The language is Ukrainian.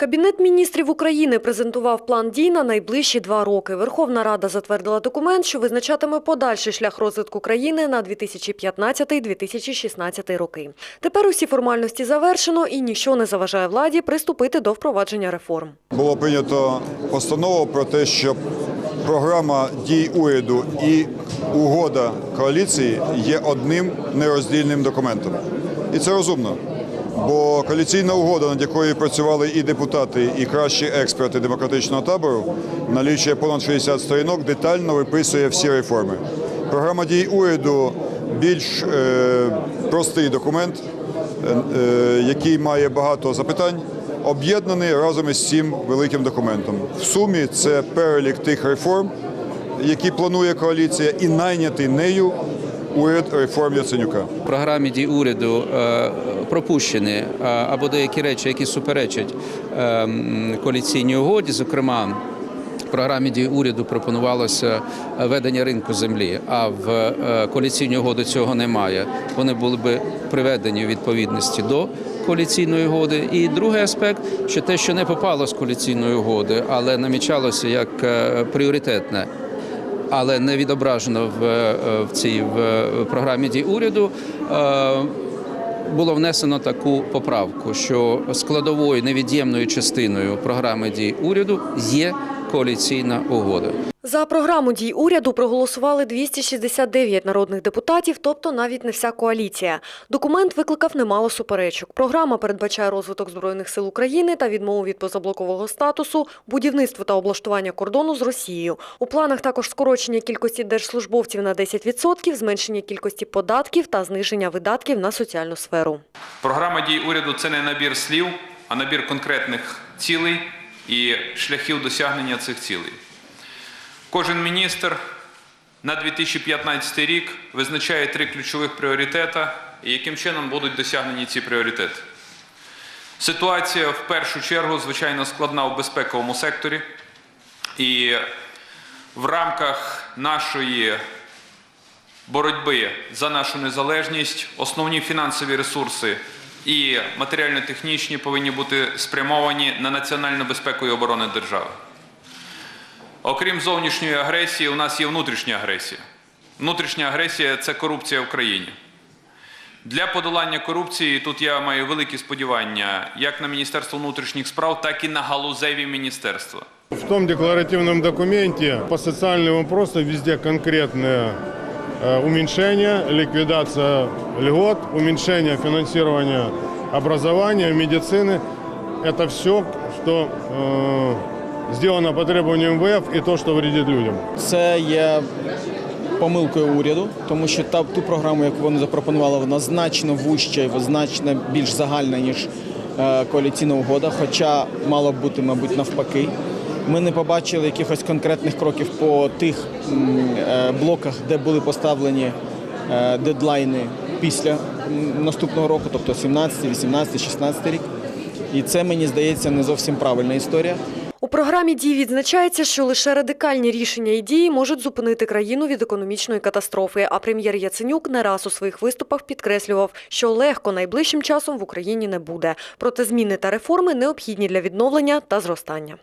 Кабінет міністрів України презентував план дій на найближчі два роки. Верховна Рада затвердила документ, що визначатиме подальший шлях розвитку країни на 2015-2016 роки. Тепер усі формальності завершено і ніщо не заважає владі приступити до впровадження реформ. було прийнято постанову про те, що програма дій уряду і угода коаліції є одним нероздільним документом. І це розумно. Бо коаліційна угода, над якою працювали і депутати, і кращі експерти демократичного табору, налічує понад 60 сторінок, детально виписує всі реформи. Програма дій уряду більш е, простий документ, е, е, який має багато запитань, об'єднаний разом із цим великим документом. В сумі це перелік тих реформ, які планує коаліція, і найнятий нею уряд реформ Яценюка. В програмі дій уряду е, пропущені е, або деякі речі, які суперечать е, коаліційній угоді. Зокрема, в програмі дій уряду пропонувалося ведення ринку землі, а в коаліційній угоді цього немає. Вони були би приведені у відповідності до коаліційної угоди. І другий аспект, що те, що не попало з коаліційної угоди, але намічалося як пріоритетне але не відображено в, е, в цій в е, програмі дій уряду. е, Було внесено таку поправку, що складовою невід'ємною частиною програми дій уряду є коаліційна угода. За програму дій уряду проголосували 269 народних депутатів, тобто навіть не вся коаліція. Документ викликав немало суперечок. Програма передбачає розвиток Збройних сил України та відмову від позаблокового статусу, будівництво та облаштування кордону з Росією. У планах також скорочення кількості держслужбовців на 10%, зменшення кількості податків та зниження видатків на соціальну сферу. Програма дій уряду це не набір слів, а набір конкретних цілей і шляхів досягнення цих цілей. Кожен міністр на 2015 рік визначає три ключових пріоритета і яким чином будуть досягнені ці пріоритети. Ситуація в першу чергу, звичайно, складна в безпековому секторі. І в рамках нашої боротьби за нашу незалежність, основні фінансові ресурси і матеріально-технічні повинні бути спрямовані на національну безпеку і оборону держави. Окрім зовнішньої агресії, у нас є внутрішня агресія. Внутрішня агресія це корупція в країні. Для подолання корупції тут я маю великі сподівання як на Міністерство внутрішніх справ, так і на галузеві міністерства. В том декларативном документе по социальным вопросам везде конкретное э, уменьшение, ликвидация льгот, уменьшение финансирования образования, медицины. Это все, что сделано по требованию МВФ и то, что вредит людям. Це є помилкою уряду, тому що та ту програму, яку вони запропонували, вона значно вужча і значно більш загальна ніж е, коаліційна угода. Хоча мало б бути, мабуть, навпаки. Ми не побачили якихось конкретних кроків по тих е, блоках, де були поставлені е, дедлайни після наступного року, тобто 17, 18, 16 рік. І це мені здається не зовсім правильна історія. Програмі дій відзначається, що лише радикальні рішення і дії можуть зупинити країну від економічної катастрофи. А прем'єр Яценюк не раз у своїх виступах підкреслював, що легко найближчим часом в Україні не буде. Проте зміни та реформи необхідні для відновлення та зростання.